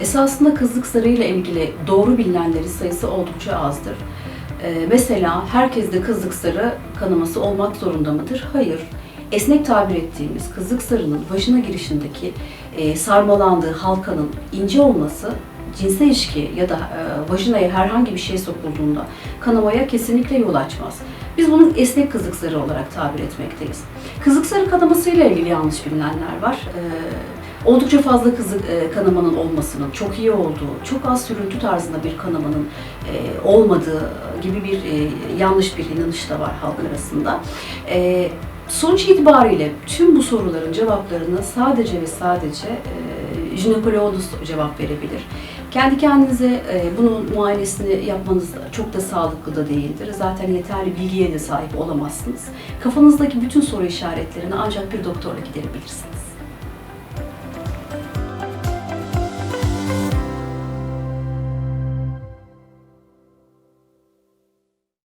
Esasında kızlık sarıyla ilgili doğru bilinenlerin sayısı oldukça azdır. Ee, mesela herkeste kızlık sarı kanaması olmak zorunda mıdır? Hayır. Esnek tabir ettiğimiz kızlık sarının vajina girişindeki e, sarmalandığı halkanın ince olması cinsel ilişki ya da e, vajinaya herhangi bir şey sokulduğunda kanamaya kesinlikle yol açmaz. Biz bunu esnek kızlık sarı olarak tabir etmekteyiz. Kızlık sarı kanamasıyla ilgili yanlış bilinenler var. Ee, oldukça fazla kızı e, kanamanın olmasının, çok iyi olduğu, çok az sürüntü tarzında bir kanamanın e, olmadığı gibi bir e, yanlış bir inanış da var halk arasında. E, sonuç itibariyle tüm bu soruların cevaplarını sadece ve sadece e, jinekoloğunuz cevap verebilir. Kendi kendinize e, bunun muayenesini yapmanız çok da sağlıklı da değildir. Zaten yeterli bilgiye de sahip olamazsınız. Kafanızdaki bütün soru işaretlerini ancak bir doktorla giderebilirsiniz.